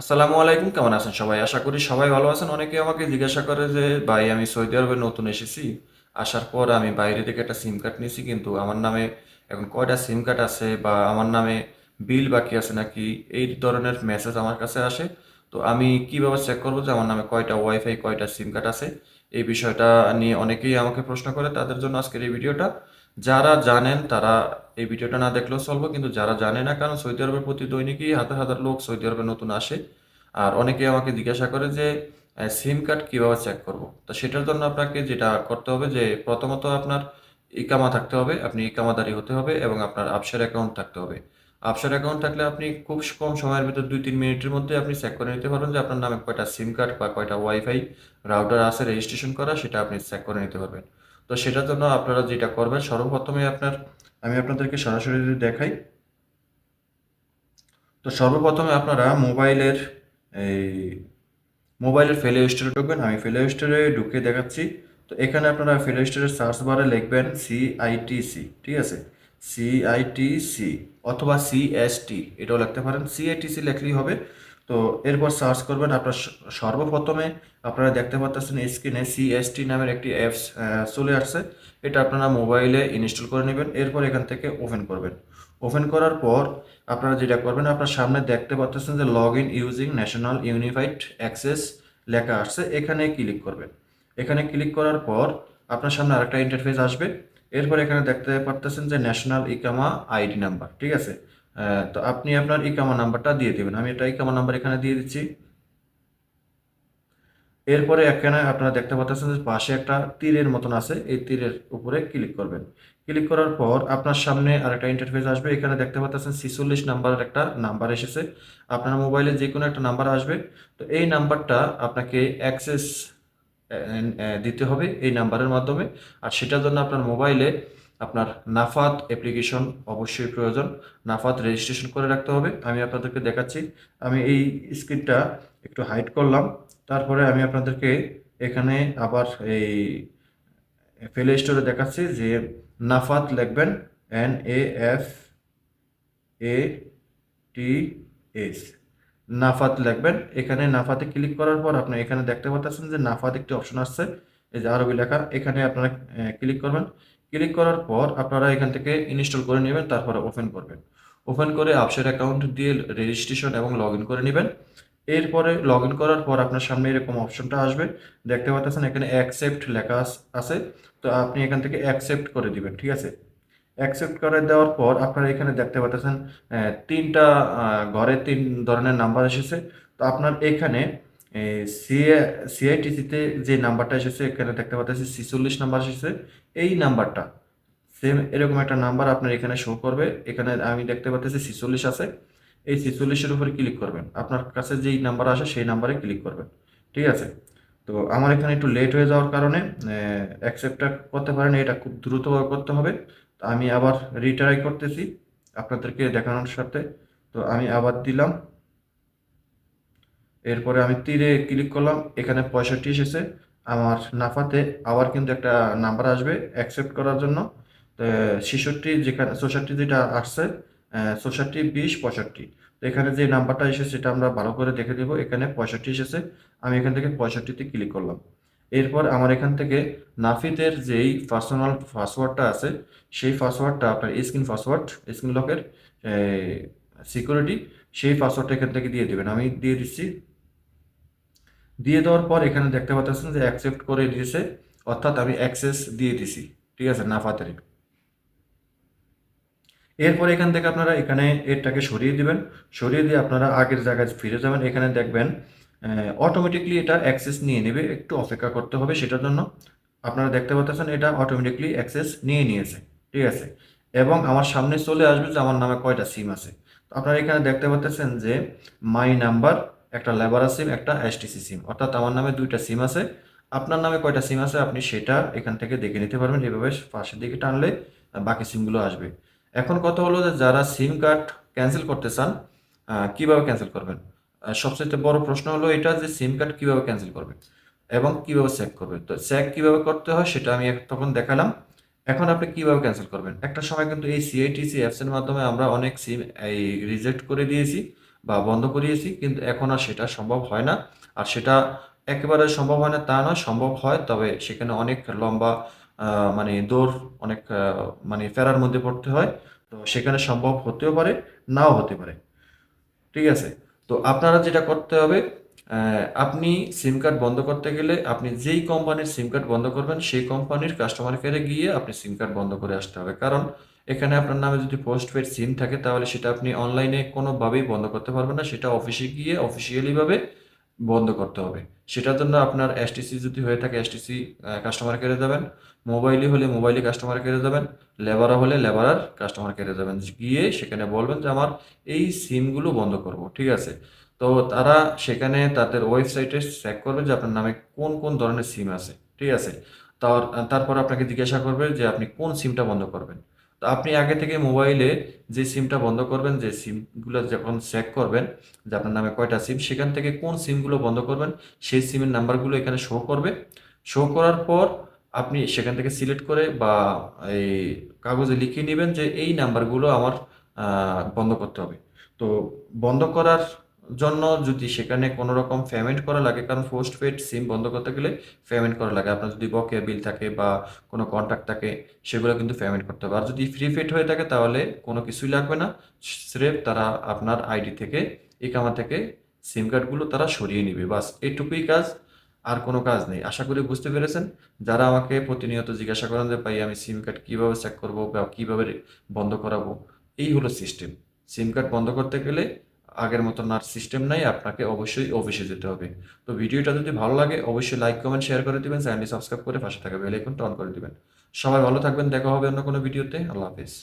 আসসালামু আলাইকুম, কেমন আছেন সবাই? আশা করি সবাই ভালো আছেন। অনেকে আমাকে জিজ্ঞাসা করে যে, ভাই, আমি সৌদি আরবে নতুন এসেছি। আসার পর আমি বাইরে থেকে একটা সিম কার্ড নিয়েছি, কিন্তু আমার নামে এখন কয়টা সিম কার্ড আছে বা আমার নামে বিল বাকি আছে নাকি? এই ধরনের মেসেজ আমার কাছে আসে। তো আমি কীভাবে চেক করব যে আমার নামে কয়টা ওয়াইফাই কয়টা সিম কার্ড আছে? এই বিষয়টা নিয়ে অনেকেই আমাকে প্রশ্ন করে। তাদের জন্য আজকের এই ভিডিওটা। যারা জানেন তারা এই ভিডিওটা না দেখলেও চলবে, কিন্তু যারা জানে না কারণ সৌদি আরবের প্রতি দৈনিকই হাজার হাজার লোক সৌদি আরবে নতুন আসে। আর অনেকে আমাকে জিজ্ঞাসা করে যে সিম কার্ড কীভাবে চেক করব? তো সেটার জন্য আপনাকে যেটা করতে হবে যে, প্রথমত আপনার ইকামা থাকতে হবে, আপনি ইকামাদারি হতে হবে এবং আপনার আপসার অ্যাকাউন্ট থাকতে হবে। আপসার অ্যাকাউন্ট থাকলে আপনি খুব কম সময়ের ভিতর দুই তিন মিনিটের মধ্যে আপনি চেক করে নিতে পারবেন যে আপনার নামে কয়টা সিম কার্ড বা কয়টা ওয়াইফাই রাউটার আছে রেজিস্ট্রেশন করা, সেটা আপনি চেক করে নিতে পারবেন। তো সেটার জন্য আপনারা যেটা করবেন, সর্বপ্রথমে আপনার, আমি আপনাদেরকে সরাসরি দেখাই, তো সর্বপ্রথমে আপনারা মোবাইলের এই মোবাইলের ফেলে স্টোরে ঢুকবেন। আমি ফেলে স্টোরে ঢুকে দেখাচ্ছি। তো এখানে আপনারা ফেলে স্টোরের সার্চ বারে লিখবেন সিআইটিসি ঠিক আছে? সিআইটিসি অথবা সিএসটি এটাও লিখতে পারেন। সিআইটিসি লিখলেই হবে। তো এরপর সার্চ করবেন আপনার সর্বপ্রথমে আপনারা দেখতে পাচ্ছেন স্ক্রিনে সিএসটি নামের একটি অ্যাপস চলে আসছে। এটা আপনারা মোবাইলে ইনস্টল করে নেবেন। এরপর এখান থেকে ওপেন করবেন। ওপেন করার পর আপনারা যেটা করবেন, আপনার সামনে দেখতে পাচ্ছেন যে log in using national unified access লেখা আসছে। এখানে ক্লিক করবেন। এখানে ক্লিক করার পর আপনার সামনে আরেকটা ইন্টারফেস আসবে। এরপর এখানে দেখতে পারতেছেন যে ন্যাশনাল ইকামা আইডি নাম্বার ঠিক আছে? তো আপনি আপনার ইকামা নাম্বারটা দিয়ে দেবেন। আমি এটা ইকামা নাম্বার এখানে দিয়ে দিচ্ছি। এরপরে এখানে আপনারা দেখতে পাচ্ছেন যে পাশে একটা তীরের মতন আছে। এই তীরের উপরে ক্লিক করবেন। ক্লিক করার পর আপনার সামনে আরেকটা ইন্টারফেস আসবে। এখানে দেখতে পাচ্ছেন ছিচল্লিশ নাম্বারের একটা নাম্বার এসেছে। আপনার মোবাইলে যে কোনো একটা নাম্বার আসবে। তো এই নাম্বারটা আপনাকে অ্যাক্সেস দিতে হবে এই নাম্বারের মাধ্যমে। আর সেটার জন্য আপনার মোবাইলে আপনার নাফাত অ্যাপ্লিকেশন অবশ্যই প্রয়োজন। নাফাত রেজিস্ট্রেশন করে রাখতে হবে। আমি আপনাদেরকে দেখাচ্ছি। আমি এই স্ক্রিনটা একটু হাইড করলাম। তারপরে আমি আপনাদেরকে এখানে আবার এই প্লে স্টোরে দেখাচ্ছি যে নাফাত লিখবেন N A F A T S নাফাত লিখবেন। এখানে নাফাতে ক্লিক করার পর আপনি এখানে দেখতে পাচ্ছেন যে নাফাত একটি অপশন আসছে। এই যে আরবি লেখা এখানে আপনারা ক্লিক করবেন। ক্লিক করার পর আপনারা এখান থেকে ইনস্টল করে নেবেন, তারপরে ওপেন করবেন। ওপেন করে আপসের অ্যাকাউন্ট দিয়ে রেজিস্ট্রেশন এবং লগ করে নেবেন। এরপরে লগ ইন করার পর আপনার সামনে এরকম অপশনটা আসবে। দেখতে পাচ্ছেন এখানে অ্যাকসেপ্ট লেখা আছে। তো আপনি এখান থেকে অ্যাকসেপ্ট করে দিবেন, ঠিক আছে? অ্যাকসেপ্ট করে দেওয়ার পর আপনারা এখানে দেখতে পাচ্ছেন তিনটা ঘরে তিন ধরনের নাম্বার এসেছে। তো আপনার এখানে সিআইটিসিতে যে নাম্বারটা এসেছে, এখানে দেখতে পাচ্ছেন ছিচল্লিশ নাম্বার এসেছে। এই নাম্বারটা সেম এরকম একটা নাম্বার আপনার এখানে শো করবে। এখানে আমি দেখতে পাচ্ছি ছিচল্লিশ আছে। এই ছিচল্লিশের উপরে ক্লিক করবেন। আপনার কাছে যেই নাম্বার আসে, সেই নাম্বারে ক্লিক করবেন। ঠিক আছে? তো আমার এখানে একটু লেট হয়ে যাওয়ার কারণে অ্যাকসেপ্টটা করতে পারেন। এটা খুব দ্রুতভাবে করতে হবে। তো আমি আবার রিট্রাই করতেছি আপনাদেরকে দেখানোর সাথে। তো আমি আবার দিলাম। এরপরে আমি তীরে ক্লিক করলাম, এখানে পঁয়ষট্টি এসেছে। আমার নাফাতে আবার কিন্তু একটা নাম্বার আসবে অ্যাকসেপ্ট করার জন্য। ছেষট্টি যেখানে চৌষট্টি যেটা আসছে চৌষট্টি বিশ, পঁয়ষট্টি। তো এখানে যে নাম্বারটা এসেছে, সেটা আমরা ভালো করে দেখে দেবো এখানে পঁয়ষট্টি এসেছে, আমি এখান থেকে পঁয়ষট্টিতে ক্লিক করলাম। এরপর আমার এখান থেকে নাফিতের যেই পার্সোনাল পাসওয়ার্ডটা আছে, সেই পাসওয়ার্ডটা আপনার স্ক্রিন পাসওয়ার্ড স্ক্রিন লকের সিকিউরিটি সেই পাসওয়ার্ডটা এখান থেকে দিয়ে দেবেন। আমি দিয়ে দিচ্ছি দিয়ে দেওয়ার পর এখানে দেখতে পাচ্ছেন যে অ্যাকসেপ্ট করে দিয়েছে, অর্থাৎ আমি অ্যাক্সেস দিয়ে দিছি, ঠিক আছে নাফাতের এরপর এখান থেকে আপনারা এখানে এরটাকে সরিয়ে দিবেন, সরিয়ে দিয়ে আপনারা আগের জায়গায় ফিরে যাবেন, এখানে দেখবেন অটোমেটিকলি এটা অ্যাক্সেস নিয়ে নেবে, একটু অপেক্ষা করতে হবে সেটার জন্য। আপনারা দেখতে পাচ্ছেন এটা অটোমেটিকলি অ্যাক্সেস নিয়ে নিয়েছে, ঠিক আছে? এবং আমার সামনে চলে আসবে যে আমার নামে কয়টা সিম আছে। আপনারা এখানে দেখতে পাচ্ছেন যে মাই নাম্বার একটা লেবারা সিম একটা এসটিসি সিম অর্থাৎ আমার নামে দুইটা সিম আছে। আপনার নামে কয়টা সিম আছে আপনি সেটা এখান থেকে দেখে নিতে পারবেন এভাবে পাশের দিকে টানলে বাকি সিমগুলো আসবে। এখন কথা হলো যে যারা সিম কার্ড ক্যান্সেল করতে চান কীভাবে ক্যান্সেল করবেন? সবচেয়ে বড় প্রশ্ন হলো এটা যে সিম কার্ড কীভাবে ক্যান্সেল করবে এবং কীভাবে চেক করবে। তো চেক কীভাবে করতে হয় সেটা আমি তখন দেখালাম। এখন আপনি কীভাবে ক্যান্সেল করবেন? একটা সময় কিন্তু এই সিআইটিসি অ্যাপসের মাধ্যমে আমরা অনেক সিম এই রিজেক্ট করে দিয়েছি। বা বন্ধ করিয়েছি, কিন্তু এখন আর সেটা সম্ভব হয় না। আর সেটা একেবারে সম্ভব হয় না তা নয়, সম্ভব হয়, তবে সেখানে অনেক লম্বা মানে দৌড়, অনেক মানে ফেরার মধ্যে পড়তে হয়। তো সেখানে সম্ভব হতেও পারে, নাও হতে পারে। ঠিক আছে? তো আপনারা যেটা করতে হবে আপনি সিম কার্ড বন্ধ করতে গেলে আপনি যেই কোম্পানির সিম কার্ড বন্ধ করবেন, সেই কোম্পানির কাস্টমার কেয়ারে গিয়ে আপনি সিম কার্ড বন্ধ করে আসতে হবে। কারণ এখানে আপনার নামে যদি পোস্ট পেড সিম থাকে, তাহলে সেটা আপনি অনলাইনে কোনোভাবেই বন্ধ করতে পারবেন না। সেটা অফিসে গিয়ে অফিসিয়ালিভাবে বন্ধ করতে হবে। সেটার জন্য আপনার এসটিসি যদি হয়ে থাকে এসটিসি কাস্টমার কেয়ারে যাবেন। মোবাইলে হলে মোবাইলে কাস্টমার কেয়ারে যাবেন। লেবারা হলে লেবারার কাস্টমার কেয়ারে যাবেন। গিয়ে সেখানে বলবেন যে, আমার এই সিমগুলো বন্ধ করব। ঠিক আছে? তো তারা সেখানে তাদের ওয়েবসাইটে চেক করবে যে আপনার নামে কোন কোন ধরনের সিম আছে। ঠিক আছে? তার, তারপর আপনাকে জিজ্ঞাসা করবে যে, আপনি কোন সিমটা বন্ধ করবেন? আপনি আগে থেকে মোবাইলে যে সিমটা বন্ধ করবেন, যে সিমগুলো যখন চেক করবেন, যে আপনার নামে কয়টা সিম, সেখান থেকে কোন সিমগুলো বন্ধ করবেন, সেই সিমের নাম্বারগুলো এখানে শো করবে। শো করার পর আপনি সেখান থেকে সিলেক্ট করে বা এই কাগজে লিখিয়ে নেবেন যে এই নাম্বারগুলো আমার বন্ধ করতে হবে। তো বন্ধ করার জন্য যদি সেখানে কোনো রকম পেমেন্ট করা লাগে, কারণ পোস্ট পেড সিম বন্ধ করতে গেলে পেমেন্ট করা লাগে। আপনার যদি বকেয়া বিল থাকে বা কোনো কন্ট্যাক্ট থাকে, সেগুলো কিন্তু পেমেন্ট করতে হবে। আর যদি ফ্রি পেড হয়ে থাকে, তাহলে কোনো কিছুই লাগবে না। স্রেফ তারা আপনার আইডি থেকে ইকামা থেকে সিম কার্ডগুলো তারা সরিয়ে নেবে। বাস, এটুকুই কাজ, আর কোনো কাজ নেই। আশা করি বুঝতে পেরেছেন। যারা আমাকে প্রতিনিয়ত জিজ্ঞাসা করেন যে, ভাই, আমি সিম কার্ড কীভাবে চেক করব বা কীভাবে বন্ধ করাবো? এই হলো সিস্টেম সিম কার্ড বন্ধ করতে গেলে আগের মতো আর সিস্টেম নাই, আপনাকে অবশ্যই অফিসে যেতে হবে। তো ভিডিওটা যদি ভালো লাগে, অবশ্যই লাইক কমেন্ট শেয়ার করে দেবেন চ্যানেলটি সাবস্ক্রাইব করে পাশে থাকা বেল আইকনটা অন করে দিবেন। সবাই ভালো থাকবেন, দেখা হবে অন্য কোনো ভিডিওতে আল্লাহ হাফেজ।